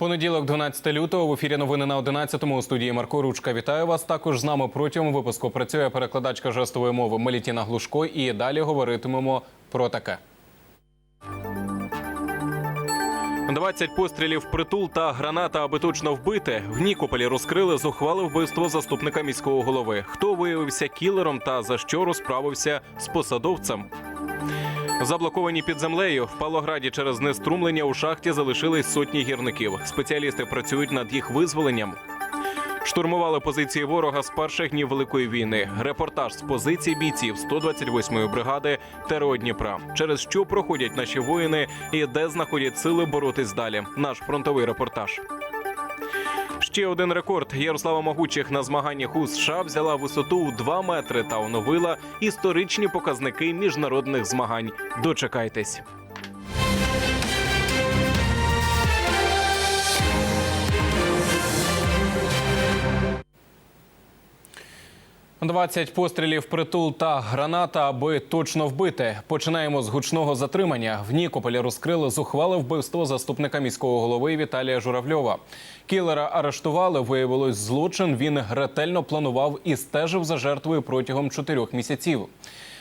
Понеділок, 12 лютого, в ефірі новини на 11-му у студії Марко Ручка. Вітаю вас. Також з нами протягом випуску працює перекладачка жестової мови Мелітіна Глушко. І далі говоритимемо про таке. 20 пострілів притул та граната, аби точно вбити. В Нікополі розкрили зухвале вбивство заступника міського голови. Хто виявився кілером та за що розправився з посадовцем? Заблоковані під землею в Павлограді через знеструмлення у шахті залишились сотні гірників. Спеціалісти працюють над їх визволенням. Штурмували позиції ворога з перших днів великої війни. Репортаж з позицій бійців 128-ї бригади ТРО Дніпра. Через що проходять наші воїни і де знаходять сили боротись далі. Наш фронтовий репортаж. Ще один рекорд Ярослава Могучих на змаганнях у США взяла висоту у 2 метри та оновила історичні показники міжнародних змагань. Дочекайтесь. 20 пострілів притул та граната, аби точно вбити. Починаємо з гучного затримання. В Нікополі розкрили зухвале вбивство заступника міського голови Віталія Журавльова. Кілера арештували. Виявилось злочин. Він ретельно планував і стежив за жертвою протягом чотирьох місяців.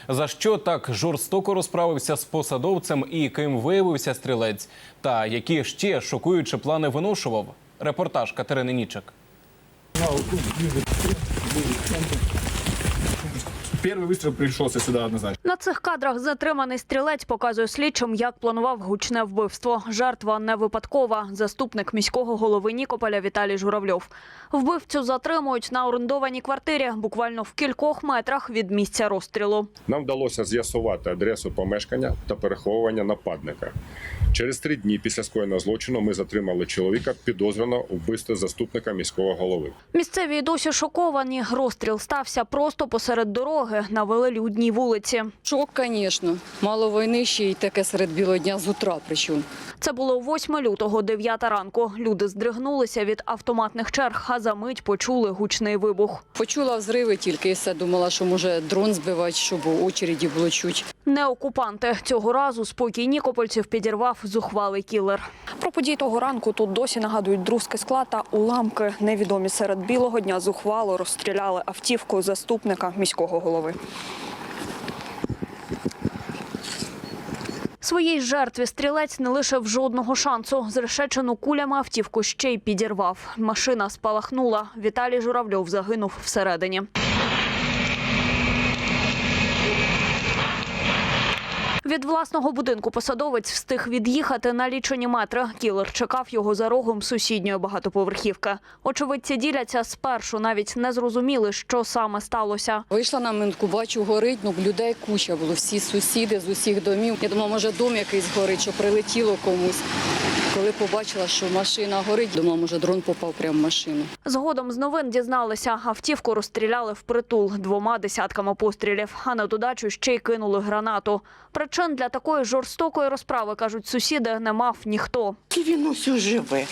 За що так жорстоко розправився з посадовцем і ким виявився стрілець? Та які ще шокуючі плани виношував? Репортаж Катерини Нічик. Первый выстрел пришелся сюда однозначно. На цих кадрах затриманий стрілець показує слідчим, як планував гучне вбивство. Жертва не випадкова. Заступник міського голови Нікополя Віталій Журавльов. Вбивцю затримують на орендованій квартирі, буквально в кількох метрах від місця розстрілу. Нам вдалося з'ясувати адресу помешкання та переховування нападника. Через три дні після скоєного злочину ми затримали чоловіка підозрюваного у вбивстві заступника міського голови. Місцеві досі шоковані. Розстріл стався просто посеред дороги на велелюдній вулиці. Шок, звісно. Мало війни ще й таке серед білого дня з утра причому. Це було 8 лютого, 9 ранку. Люди здригнулися від автоматних черг, а за мить почули гучний вибух. Почула взриви тільки і все думала, що може дрон збивати, щоб у очереді було чуть. Не окупанти цього разу спокій нікопольців підірвав зухвалий кілер. Про події того ранку тут досі нагадують друзки скла та уламки. Невідомі серед білого дня зухвало розстріляли автівку заступника міського голови. Своїй жертві стрілець не лишив жодного шансу. Зрешечену кулями автівку ще й підірвав. Машина спалахнула. Віталій Журавльов загинув всередині. Від власного будинку посадовець встиг від'їхати на лічені метри. Кілер чекав його за рогом сусідньої багатоповерхівки. Очевидці діляться спершу, навіть не зрозуміли, що саме сталося. Вийшла на минку, бачу, горить, ну людей куча було, всі сусіди з усіх домів. Я думала, може дом якийсь горить, що прилетіло комусь. Коли побачила, що машина горить, думала, може дрон попав прямо в машину. Згодом з новин дізналися, автівку розстріляли впритул двома десятками пострілів, а на додачу ще й кинули гранату. Причин для такої жорстокої розправи, кажуть сусіди, не мав ніхто. І він усе живе.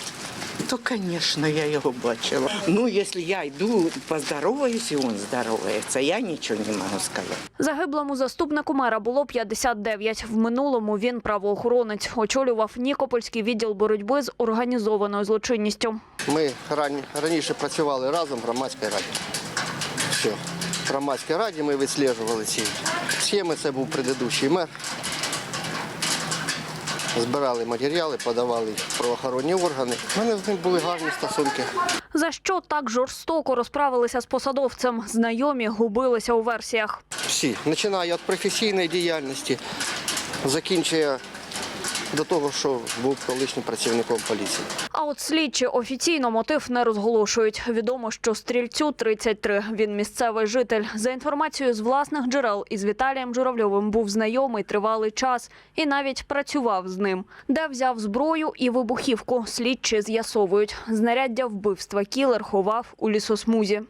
То, звісно, я його бачила. Ну, якщо я йду, поздороваюсь, і він здоровається, я нічого не можу сказати. Загиблому заступнику мера було 59. В минулому він правоохоронець. Очолював Нікопольський відділ боротьби з організованою злочинністю. Ми рані- раніше працювали разом в громадській раді. Все. В громадській раді ми відслежували ці схеми, це був предыдущий мер. Збирали матеріали, подавали їх в правоохоронні органи. У мене з ним були гарні стосунки. За що так жорстоко розправилися з посадовцем? Знайомі губилися у версіях. Всі, починає від професійної діяльності, закінчує до того, що був колишнім працівником поліції. А от слідчі офіційно мотив не розголошують. Відомо, що стрільцю 33. Він місцевий житель. За інформацією з власних джерел із Віталієм Журавльовим був знайомий тривалий час і навіть працював з ним. Де взяв зброю і вибухівку, слідчі з'ясовують. Знаряддя вбивства кілер ховав у лісосмузі.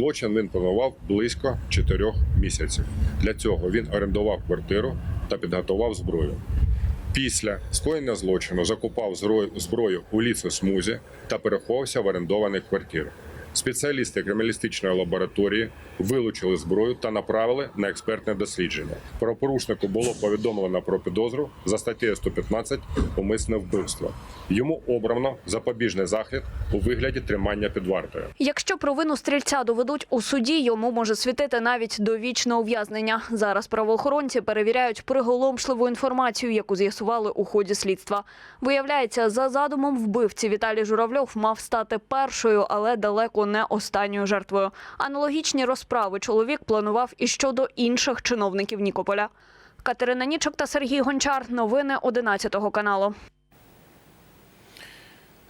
Злочин він планував близько чотирьох місяців. Для цього він орендував квартиру та підготував зброю. Після скоєння злочину закупав зброю у лісосмузі та переховався в орендованих квартирах. Спеціалісти криміналістичної лабораторії вилучили зброю та направили на експертне дослідження. Правопорушнику було повідомлено про підозру за статтею 115 умисне вбивство. Йому обрано запобіжний захід у вигляді тримання під вартою. Якщо провину стрільця доведуть у суді, йому може світити навіть довічне ув'язнення. Зараз правоохоронці перевіряють приголомшливу інформацію, яку з'ясували у ході слідства. Виявляється, за задумом вбивці Віталій Журавльов мав стати першою, але далеко не останньою жертвою. Аналогічні розправи чоловік планував і щодо інших чиновників Нікополя. Катерина Нічок та Сергій Гончар. Новини 11 каналу.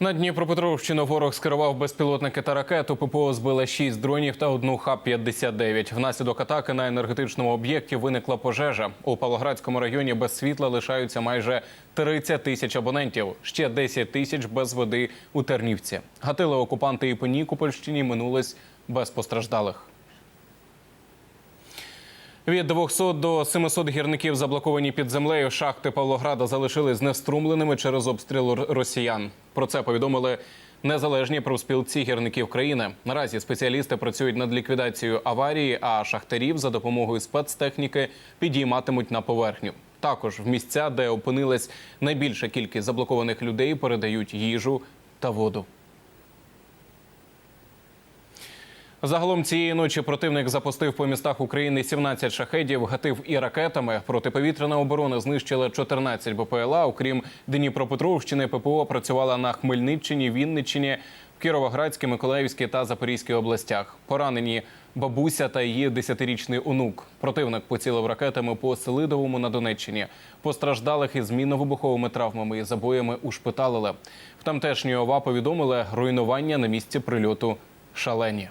На Дніпропетровщину ворог скерував безпілотники та ракету. ППО збили 6 дронів та одну Х-59. Внаслідок атаки на енергетичному об'єкті виникла пожежа. У Павлоградському районі без світла лишаються майже 30 тисяч абонентів. Ще 10 тисяч без води у Тернівці. Гатили окупанти і по Нікопольщині минулись без постраждалих. Від 200 до 700 гірників заблоковані під землею. Шахти Павлограда залишились знеструмленими через обстріл росіян. Про це повідомили незалежні профспілці гірників країни. Наразі спеціалісти працюють над ліквідацією аварії, а шахтарів за допомогою спецтехніки підійматимуть на поверхню. Також в місця, де опинилась найбільша кількість заблокованих людей, передають їжу та воду. Загалом цієї ночі противник запустив по містах України 17 шахедів, гатив і ракетами. Протиповітряна оборона знищила 14 БПЛА. Окрім Дніпропетровщини, ППО працювала на Хмельниччині, Вінниччині, Кіровоградській, Миколаївській та Запорізькій областях. Поранені бабуся та її 10-річний онук. Противник поцілив ракетами по Селидовому на Донеччині. Постраждалих із мінно-вибуховими травмами і забоями ушпиталили. В тамтешній ОВА повідомили руйнування на місці прильоту шалені.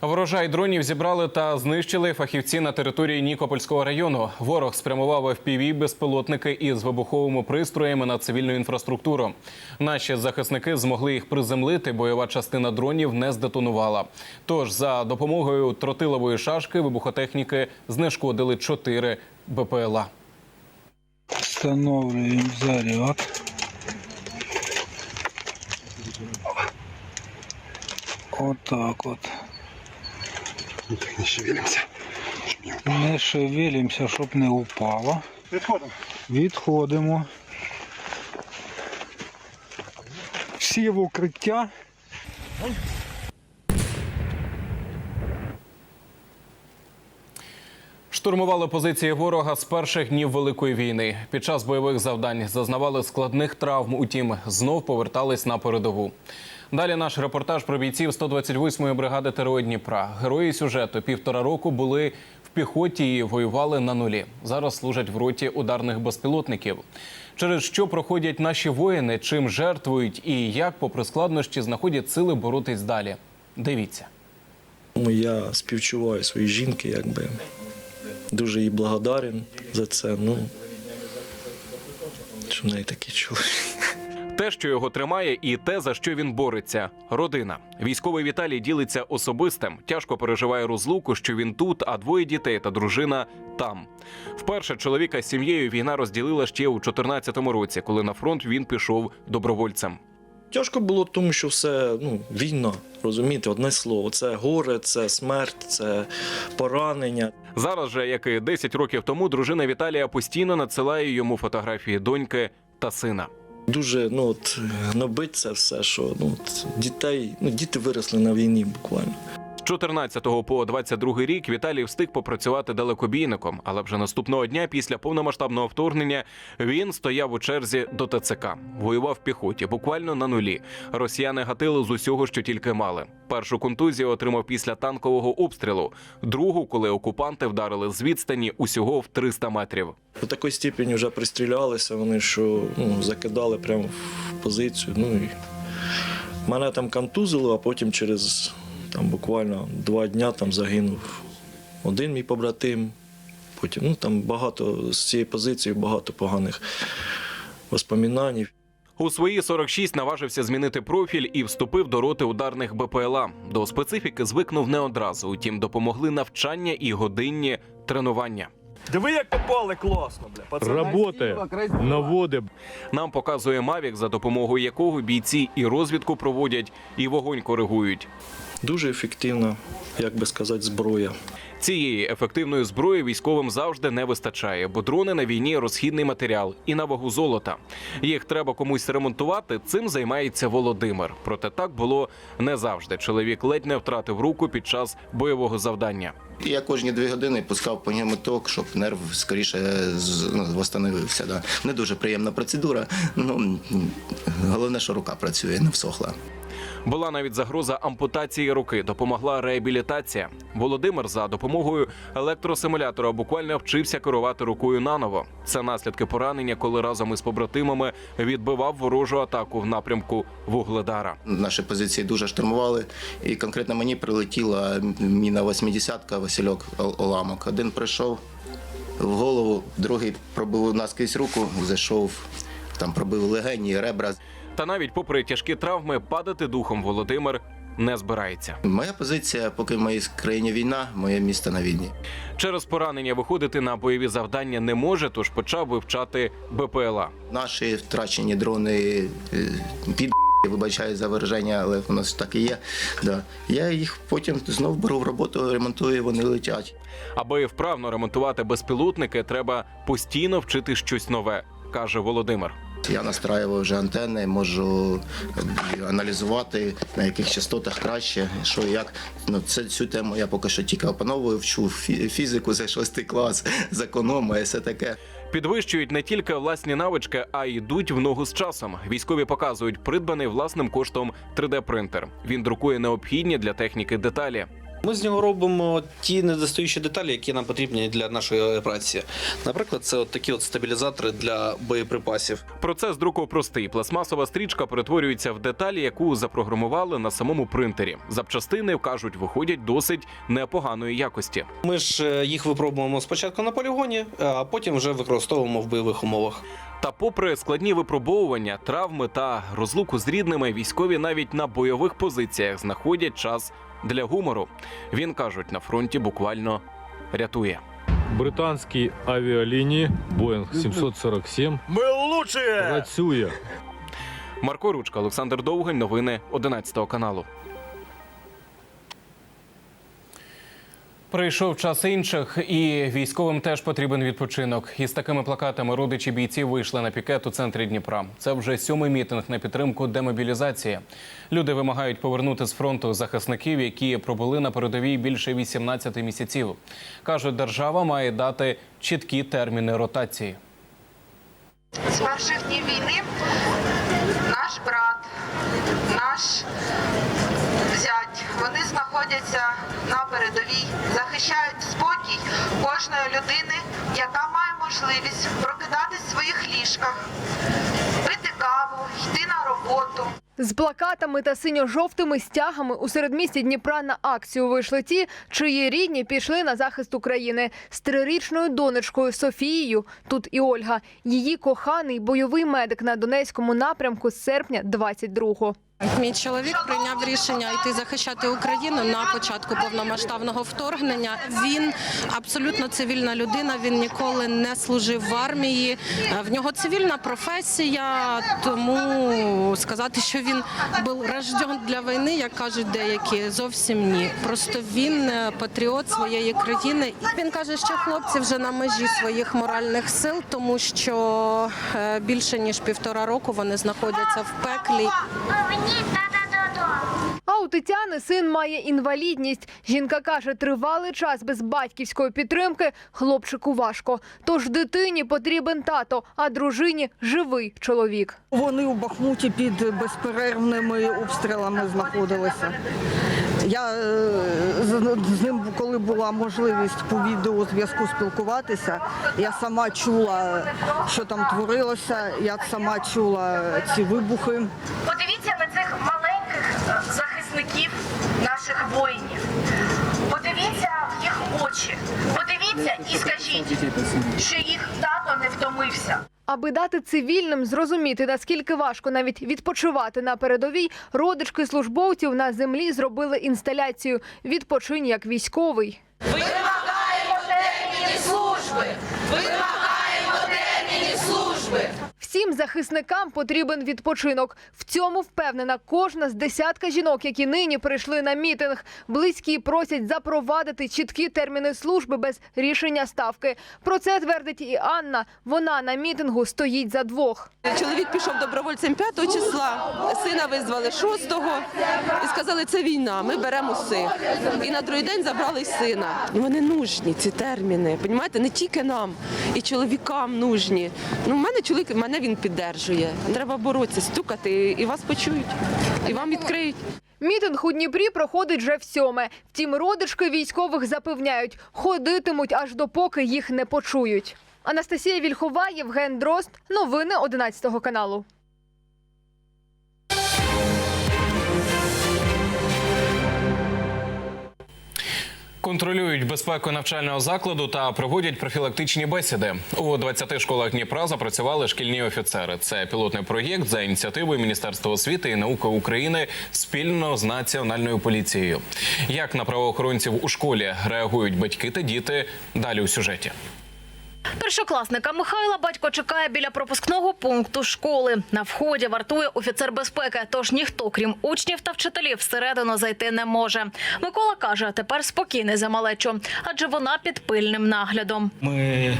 Ворожай дронів зібрали та знищили фахівці на території Нікопольського району. Ворог спрямував FPV безпілотники із вибуховими пристроями на цивільну інфраструктуру. Наші захисники змогли їх приземлити. Бойова частина дронів не здетонувала. Тож за допомогою тротилової шашки вибухотехніки знешкодили 4 БПЛА. Встановлюємо заряд. Отак от. Не шевелимося. Не шевелимося, щоб не упало. Відходимо. Відходимо. Всі в укриття. Штурмували позиції ворога з перших днів великої війни. Під час бойових завдань зазнавали складних травм. Утім, знов повертались на передову. Далі наш репортаж про бійців 128-ї бригади ТРО Дніпра. Герої сюжету півтора року були в піхоті і воювали на нулі. Зараз служать в роті ударних безпілотників. Через що проходять наші воїни, чим жертвують і як, попри складнощі, знаходять сили боротись далі. Дивіться. Я співчуваю своїй жінки, якби дуже їй благодарен за це. Ну, що в неї такий чоловік. Те, що його тримає, і те, за що він бореться родина. Військовий Віталій ділиться особистим, тяжко переживає розлуку, що він тут, а двоє дітей та дружина там. Вперше чоловіка з сім'єю війна розділила ще у 2014 році, коли на фронт він пішов добровольцем. Тяжко було, тому що все ну, війна, розумієте, одне слово. Це горе, це смерть, це поранення. Зараз же, як і 10 років тому, дружина Віталія постійно надсилає йому фотографії доньки та сина. Дуже ну, от, набить це все, що ну, от, дітей, ну, діти виросли на війні буквально. З 14 по 22 рік Віталій встиг попрацювати далекобійником, але вже наступного дня після повномасштабного вторгнення він стояв у черзі до ТЦК, воював в піхоті, буквально на нулі. Росіяни гатили з усього, що тільки мали. Першу контузію отримав після танкового обстрілу, другу, коли окупанти вдарили з відстані усього в 300 метрів. До такої степені вже пристрілялися вони, що ну, закидали прямо в позицію. Ну, і мене там контузило, а потім через там, буквально два дня там загинув один мій побратим. Потім ну, там багато з цієї позиції багато поганих воспоминань. У свої 46 наважився змінити профіль і вступив до роти ударних БПЛА. До специфіки звикнув не одразу. Утім, допомогли навчання і годинні тренування. Диви, як попали класно, бля. Пацани. Работає, наводить. Нам показує Мавік, за допомогою якого бійці і розвідку проводять, і вогонь коригують. Дуже ефективна, як би сказати, зброя. Цієї ефективної зброї військовим завжди не вистачає, бо дрони на війні розхідний матеріал і на вагу золота. Їх треба комусь ремонтувати. Цим займається Володимир. Проте так було не завжди. Чоловік ледь не втратив руку під час бойового завдання. Я кожні дві години пускав по ньому ток, щоб нерв скоріше з- ну, восстановився. Да. Не дуже приємна процедура. Ну головне, що рука працює, не всохла. Була навіть загроза ампутації руки. Допомогла реабілітація. Володимир за допомогою електросимулятора буквально вчився керувати рукою наново. Це наслідки поранення, коли разом із побратимами відбивав ворожу атаку в напрямку Вугледара. Наші позиції дуже штурмували, і конкретно мені прилетіла міна 80-ка Васильок Оламок. Один прийшов в голову, другий пробив наскрізь руку, зайшов, там пробив легені, ребра. Та навіть попри тяжкі травми, падати духом Володимир не збирається. Моя позиція, поки в моїй країні війна, моє місто на війні. Через поранення виходити на бойові завдання не може, тож почав вивчати БПЛА. Наші втрачені дрони е, під вибачаю за вираження, але воно ж так і є. Да. Я їх потім знов беру в роботу, ремонтую, вони летять. Аби вправно ремонтувати безпілотники, треба постійно вчити щось нове, каже Володимир. Я настраював вже антенни, можу е, аналізувати на яких частотах краще, що як. Ну, це цю тему я поки що тільки опановую, вчу фізику за шостий клас, з економу все таке. Підвищують не тільки власні навички, а й йдуть в ногу з часом. Військові показують придбаний власним коштом 3D-принтер. Він друкує необхідні для техніки деталі. Ми з нього робимо ті недостаючі деталі, які нам потрібні для нашої операції. Наприклад, це от такі от стабілізатори для боєприпасів. Процес друку простий. Пластмасова стрічка перетворюється в деталі, яку запрограмували на самому принтері. Запчастини кажуть, виходять досить непоганої якості. Ми ж е, їх випробуємо спочатку на полігоні, а потім вже використовуємо в бойових умовах. Та, попри складні випробовування, травми та розлуку з рідними, військові навіть на бойових позиціях знаходять час для гумору. Він кажуть, на фронті буквально рятує. Британські авіалінії Boeing 747 Ми лучше працює. Марко Ручка, Олександр Довгань. Новини 11 каналу. Прийшов час інших, і військовим теж потрібен відпочинок. Із такими плакатами родичі бійців вийшли на пікет у центрі Дніпра. Це вже сьомий мітинг на підтримку демобілізації. Люди вимагають повернути з фронту захисників, які пробули на передовій більше 18 місяців. кажуть, держава має дати чіткі терміни ротації. З перших днів війни наш брат, наш зять, вони знаходяться на передовій, захищають спокій кожної людини, яка має можливість прокидатись в своїх ліжках, пити каву, йти на роботу. З плакатами та синьо-жовтими стягами у середмісті Дніпра на акцію вийшли ті, чиї рідні пішли на захист України з трирічною донечкою Софією. Тут і Ольга, її коханий бойовий медик на Донецькому напрямку з серпня 22-го. Мій чоловік прийняв рішення йти захищати Україну на початку повномасштабного вторгнення. Він абсолютно цивільна людина. Він ніколи не служив в армії. Е, В нього цивільна професія, тому сказати, що він був рожден для війни, як кажуть деякі, зовсім ні. Просто він е, патріот своєї країни. Він каже, що хлопці вже на межі своїх моральних сил, тому що е, більше ніж півтора року вони знаходяться в пеклі. А у Тетяни син має інвалідність. Жінка каже, тривалий час без батьківської підтримки хлопчику важко. Тож дитині потрібен тато, а дружині живий чоловік. Вони у Бахмуті під безперервними обстрілами знаходилися. Я е, з, ним, коли була можливість по відеозв'язку спілкуватися, я сама чула, що там творилося, я сама чула ці вибухи. Подивіться на цих маленьких е, захисників наших воїнів. Подивіться в їх очі. Подивіться і скажіть, що їх тато не втомився. Аби дати цивільним зрозуміти, наскільки важко навіть відпочивати на передовій, родички службовців на землі зробили інсталяцію «Відпочинь як військовий». Вимагаємо терміни служби. Всім захисникам потрібен відпочинок. В цьому впевнена кожна з десятка жінок, які нині прийшли на мітинг. Близькі просять запровадити чіткі терміни служби без рішення ставки. Про це твердить і Анна. Вона на мітингу стоїть за двох. Чоловік пішов добровольцем 5 числа, сина визвали 6-го і сказали, це війна, ми беремо усіх. І на другий день забрали сина. Вони нужні, ці терміни, понімаєте, не тільки нам, і чоловікам нужні. Ну, в мене чоловік, мене він піддержує. Треба боротися, стукати, і вас почують, і вам відкриють. Мітинг у Дніпрі проходить вже всьоме. Втім, родички військових запевняють, ходитимуть аж допоки їх не почують. Анастасія Вільхова, Євген Дрозд. Новини 11 каналу. Контролюють безпеку навчального закладу та проводять профілактичні бесіди. У 20 школах Дніпра запрацювали шкільні офіцери. Це пілотний проєкт за ініціативою Міністерства освіти і науки України спільно з національною поліцією. Як на правоохоронців у школі реагують батьки та діти? Далі у сюжеті. Першокласника Михайла батько чекає біля пропускного пункту школи. На вході вартує офіцер безпеки, тож ніхто, крім учнів та вчителів, всередину зайти не може. Микола каже, тепер спокійний за малечу, адже вона під пильним наглядом. Ми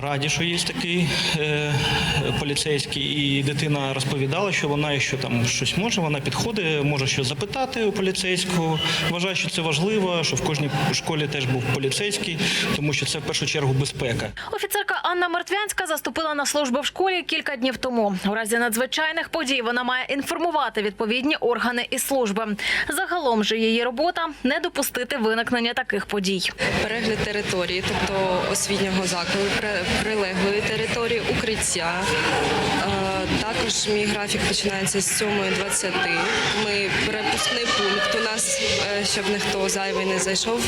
раді, що є такий е, поліцейський, і дитина розповідала, що вона, якщо там щось може, вона підходить, може щось запитати у поліцейського. Вважаю, що це важливо, що в кожній школі теж був поліцейський, тому що це в першу чергу безпека. Офіцерка Анна Мертвянська заступила на службу в школі кілька днів тому. У разі надзвичайних подій вона має інформувати відповідні органи і служби. Загалом же її робота не допустити виникнення таких подій. Перегляд території, тобто освітнього закладу, прилеглої території, укриття. Також мій графік починається з 7.20. Ми перепускний пункт. У нас, е, щоб ніхто зайвий не зайшов,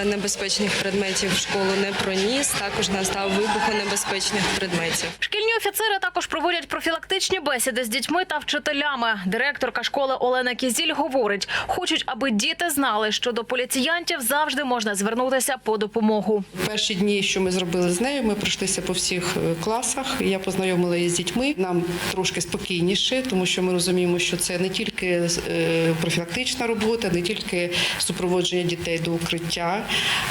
е, небезпечних предметів в школу не проніс. Також настав вибухонебезпечних предметів. Шкільні офіцери також проводять профілактичні бесіди з дітьми та вчителями. Директорка школи Олена Кізіль говорить, хочуть, аби діти знали, що до поліціянтів завжди можна звернутися по допомогу. Перші дні, що ми зробили з нею, ми пройшлися по всіх е, класах. Я познайомила її з дітьми. Нам трошки спокійніше, тому що ми розуміємо, що це не тільки е, профілактична робота, не тільки супроводження дітей до укриття,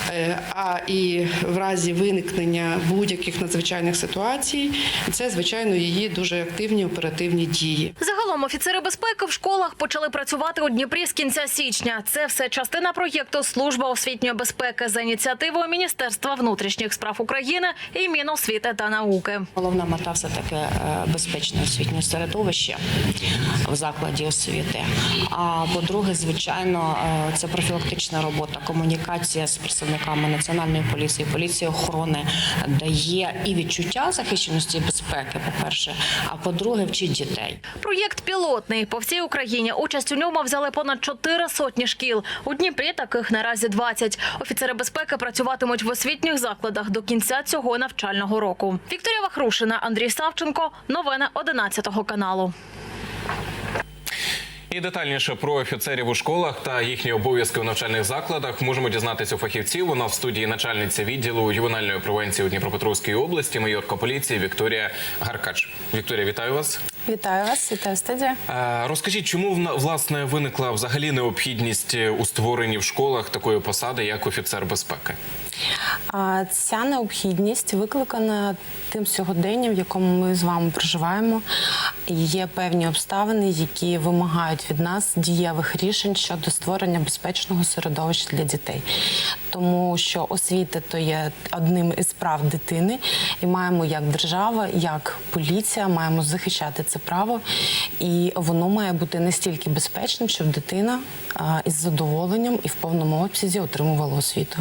е, а і в разі виникнення будь-яких надзвичайних ситуацій, це звичайно її дуже активні оперативні дії. Загалом офіцери безпеки в школах почали працювати у Дніпрі з кінця січня. Це все частина проєкту Служба освітньої безпеки за ініціативою Міністерства внутрішніх справ України і Міносвіти та науки. Головна мета все таки е, освітнє середовище в закладі освіти. А по-друге, звичайно, е, це профілактична робота, комунікація з представниками національної поліції, поліції охорони дає і відчуття захищеності і безпеки. По перше, а по-друге, вчить дітей. Проєкт пілотний по всій Україні. Участь у ньому взяли понад чотири сотні шкіл. У Дніпрі таких наразі 20. Офіцери безпеки працюватимуть в освітніх закладах до кінця цього навчального року. Вікторія Вахрушина, Андрій Савченко. Новини 11 каналу. І детальніше про офіцерів у школах та їхні обов'язки у навчальних закладах можемо дізнатися у фахівців. Вона в студії начальниця відділу ювенальної превенції у Дніпропетровській області, майорка поліції Вікторія Гаркач. Вікторія, вітаю вас. Вітаю вас, вітаю студія. Е, Розкажіть, чому власне виникла взагалі необхідність у створенні в школах такої посади, як офіцер безпеки? Ця необхідність викликана тим сьогоденням, в якому ми з вами проживаємо. Є певні обставини, які вимагають від нас дієвих рішень щодо створення безпечного середовища для дітей, тому що освіта то є одним із прав дитини, і маємо як держава, як поліція, маємо захищати це право, і воно має бути настільки безпечним, щоб дитина із задоволенням і в повному обсязі отримувала освіту.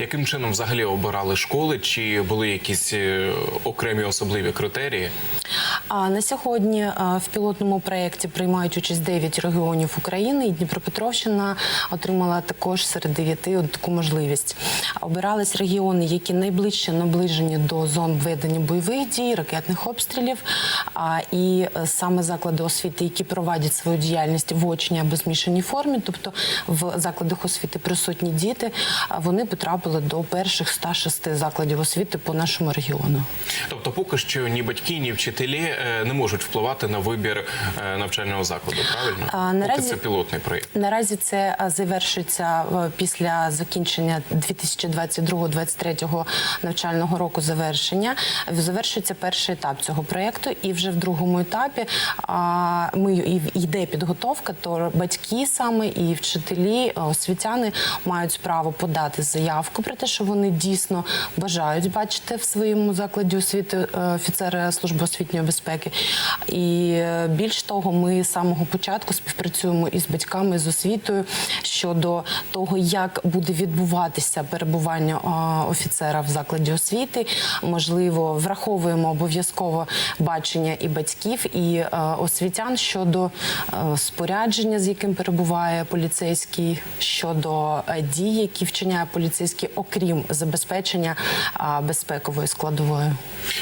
Яким чином взагалі обирали школи? Чи були якісь е, окремі особливі критерії? А на сьогодні е, в пілотному проєкті приймають участь 9 регіонів України, і Дніпропетровщина отримала також серед 9 таку можливість. Обирались регіони, які найближче наближені до зон ведення бойових дій, ракетних обстрілів. І е, саме заклади освіти, які проводять свою діяльність в очній або змішаній формі, тобто в закладах освіти присутні діти, вони потрапили до перших 106 закладів освіти по нашому регіону. Тобто, поки що ні батьки, ні вчителі е, не можуть впливати на вибір е, навчального закладу. Правильно? А, наразі- Поки це пілотний проєкт. Наразі це а, завершується е, після закінчення 2022-2023 навчального року. Завершення завершується перший етап цього проєкту, і вже в другому етапі а, ми йде підготовка. То батьки саме і вчителі, освітяни мають право подати заявку про те, що вони дійсно бажають бачити в своєму закладі освіти е, офіцера служби освітньої безпеки. І е, більш того, ми з самого початку співпрацюємо із батьками з освітою щодо того, як буде відбуватися перебування е, офіцера в закладі освіти. Можливо, враховуємо обов'язково бачення і батьків, і освітян щодо спорядження, з яким перебуває поліцейський, щодо дій, які вчиняє поліцейський, окрім забезпечення е, безпекової складової.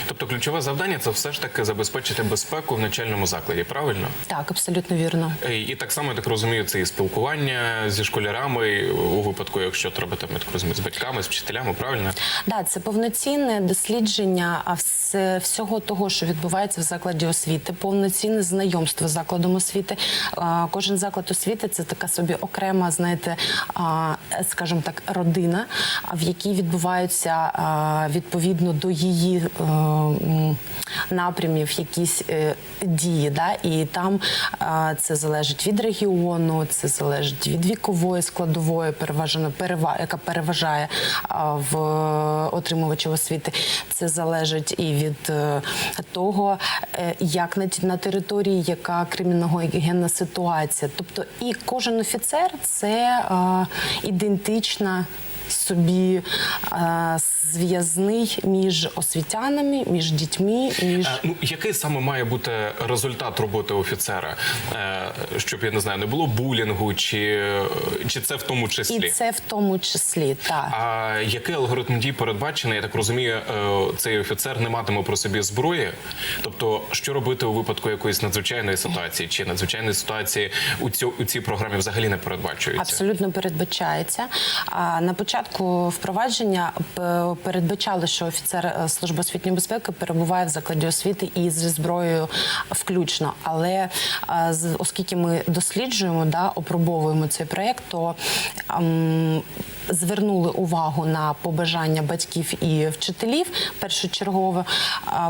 Тобто, ключове завдання це все ж таки забезпечити безпеку в навчальному закладі. Правильно? Так, абсолютно вірно. Е, І так само я так розумію, це і спілкування зі школярами у випадку, якщо треба там я так розумію, з батьками, з вчителями. Правильно? Да, це повноцінне дослідження всього того, що відбувається в закладі освіти, повноцінне знайомство з закладом освіти. Кожен заклад освіти це така собі окрема, знаєте, скажімо так, родина, в якій відбуваються відповідно до її е, напрямів якісь е, дії. І там це залежить від регіону, це залежить від вікової складової, переважно перева, яка переважає в отримувачів освіти. Це залежить і від е, того, е, як на, на території, яка криміногенна ситуація. Тобто, і кожен офіцер це ідентична. Собі а, зв'язний між освітянами, між дітьми, між Е, Ну, який саме має бути результат роботи офіцера, Е, щоб я не знаю, не було булінгу, чи, чи це в тому числі? і це в тому числі так. А який алгоритм дій передбачений? Я так розумію, е, цей офіцер не матиме про собі зброї. Тобто, що робити у випадку якоїсь надзвичайної ситуації, чи надзвичайної ситуації у цю у цій програмі взагалі не передбачується? Абсолютно передбачається. А на початку впровадження п- передбачали, що офіцер е, служби освітньої безпеки перебуває в закладі освіти і зі зброєю включно. Але е, оскільки ми досліджуємо, да, опробовуємо цей проєкт, то ем, звернули увагу на побажання батьків і вчителів першочергово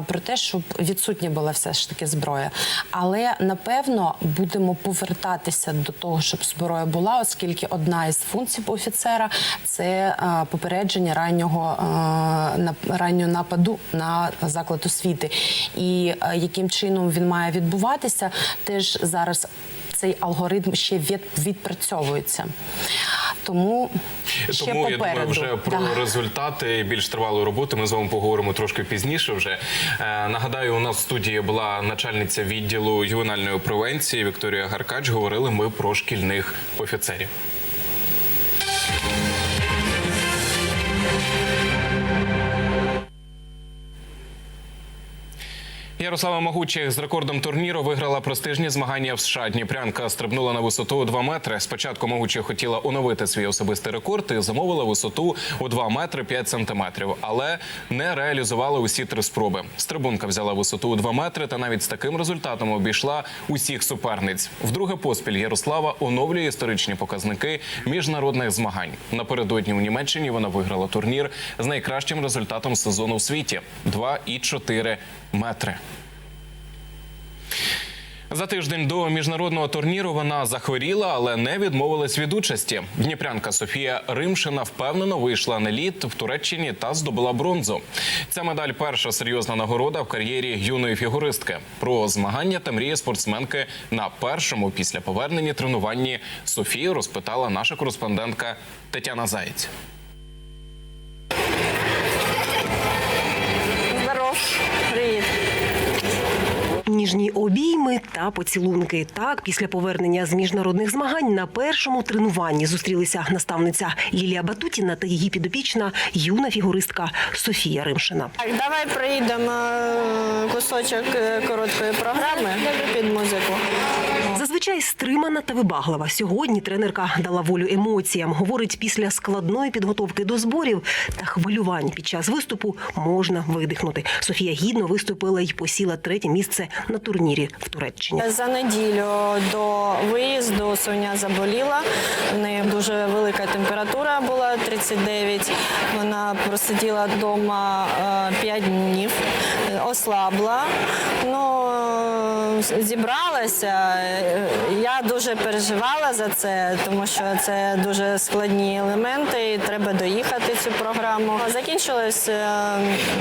про те, щоб відсутня була все ж таки зброя. Але напевно будемо повертатися до того, щоб зброя була, оскільки одна із функцій офіцера це а, попередження раннього раннього нападу на заклад освіти. І яким чином він має відбуватися, теж зараз. Цей алгоритм ще від, відпрацьовується. Тому ще Тому я думаю, вже про Да. результати більш тривалої роботи ми з вами поговоримо трошки пізніше. Вже Е, нагадаю, у нас в студії була начальниця відділу ювенальної превенції Вікторія Гаркач. Говорили ми про шкільних офіцерів. Ярослава Могучих з рекордом турніру виграла престижні змагання в США. Дніпрянка стрибнула на висоту у 2 метри. Спочатку Могучих хотіла оновити свій особистий рекорд і замовила висоту у 2 метри 5 сантиметрів, але не реалізувала усі три спроби. Стрибунка взяла висоту у 2 метри та навіть з таким результатом обійшла усіх суперниць. Вдруге поспіль Ярослава оновлює історичні показники міжнародних змагань. Напередодні у Німеччині вона виграла турнір з найкращим результатом сезону у світі 2,4 метри. За тиждень до міжнародного турніру вона захворіла, але не відмовилась від участі. Дніпрянка Софія Римшина впевнено вийшла на лід в Туреччині та здобула бронзу. Ця медаль перша серйозна нагорода в кар'єрі юної фігуристки. Про змагання та мрії спортсменки на першому після повернення тренуванні Софію розпитала наша кореспондентка Тетяна Заєць. Ніжні обійми та поцілунки. Так, після повернення з міжнародних змагань на першому тренуванні зустрілися наставниця Лілія Батутіна та її підопічна юна фігуристка Софія Римшина. Так, давай проїдемо е, кусочок е, короткої програми під музику. Зазвичай стримана та вибаглива. Сьогодні тренерка дала волю емоціям. Говорить, після складної підготовки до зборів та хвилювань під час виступу можна видихнути. Софія гідно виступила і посіла третє місце на турнірі в Туреччині. За неділю до виїзду Соня заболіла. В неї дуже велика температура була 39. Вона просиділа вдома 5 днів, е, ослабла. Ну, е, зібралася. Я дуже переживала за це, тому що це дуже складні елементи, і треба доїхати цю програму. Закінчилось, е,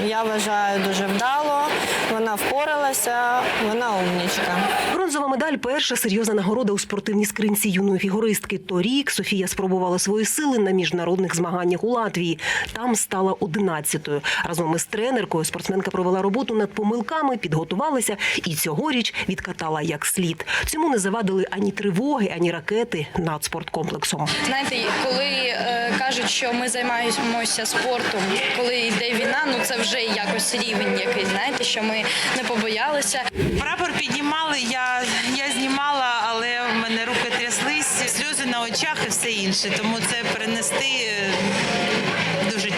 я вважаю, дуже вдало. Вона впоралася, вона умнічка. Бронзова медаль перша серйозна нагорода у спортивній скринці юної фігуристки. Торік Софія спробувала свої сили на міжнародних змаганнях у Латвії. Там стала одинадцятою. Разом із тренеркою спортсменка провела роботу над помилками, підготувалася і цьогоріч відкатала як слід. Цьому не завадили ані тривоги, ані ракети над спорткомплексом. Знаєте, коли е, кажуть, що ми займаємося спортом, коли йде війна, ну це вже якось рівень якийсь. Знаєте, що ми не побоялися. Прапор піднімали, я, я знімала, але в мене руки тряслись, сльози на очах і все інше. Тому це перенести е,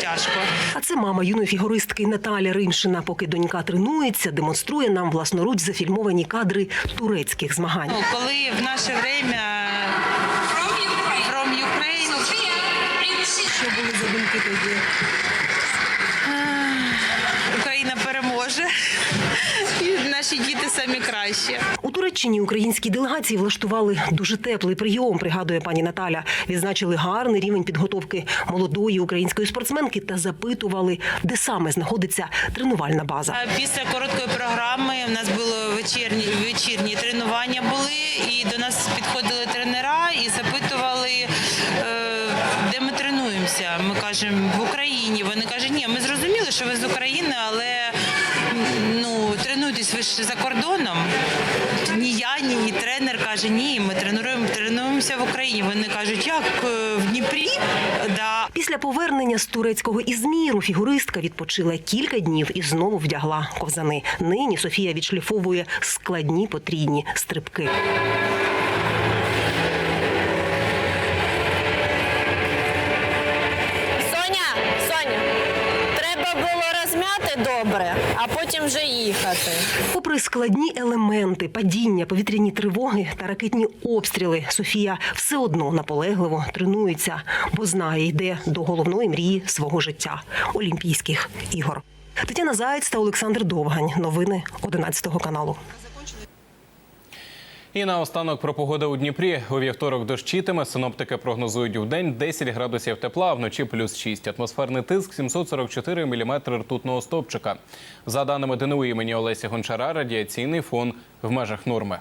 тяжко. А це мама юної фігуристки Наталя Римшина. Поки донька тренується, демонструє нам власноруч зафільмовані кадри турецьких змагань. Ну, Коли в наше время самі кращі. У Туреччині українські делегації влаштували дуже теплий прийом, пригадує пані Наталя. Відзначили гарний рівень підготовки молодої української спортсменки та запитували, де саме знаходиться тренувальна база. Після короткої програми у нас було вечірні вечірні тренування були, і до нас підходили тренера і запитували, е, де ми тренуємося. Ми кажемо в Україні. Вони кажуть, ні, ми зрозуміли, що ви з України, але тренуйтесь ви ж за кордоном. Ні я, ні, ні тренер каже, ні, ми тренуємо, тренуємося в Україні. Вони кажуть, як е, в Дніпрі? Да. Після повернення з турецького Ізміру фігуристка відпочила кілька днів і знову вдягла ковзани. Нині Софія відшліфовує складні потрійні стрибки. Розм'яти добре, а потім вже їхати. Попри складні елементи, падіння, повітряні тривоги та ракетні обстріли, Софія все одно наполегливо тренується, бо знає, йде до головної мрії свого життя Олімпійських ігор. Тетяна Заєць та Олександр Довгань. Новини 11 каналу. І наостанок про погоду у Дніпрі. У вівторок дощитиме. Синоптики прогнозують у день 10 градусів тепла, вночі плюс 6. Атмосферний тиск 744 мм ртутного стопчика. За даними ДНУ імені Олесі Гончара, радіаційний фон в межах норми.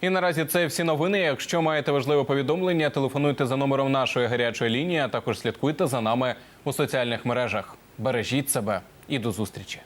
І наразі це всі новини. Якщо маєте важливе повідомлення, телефонуйте за номером нашої гарячої лінії, а також слідкуйте за нами у соціальних мережах. Бережіть себе і до зустрічі.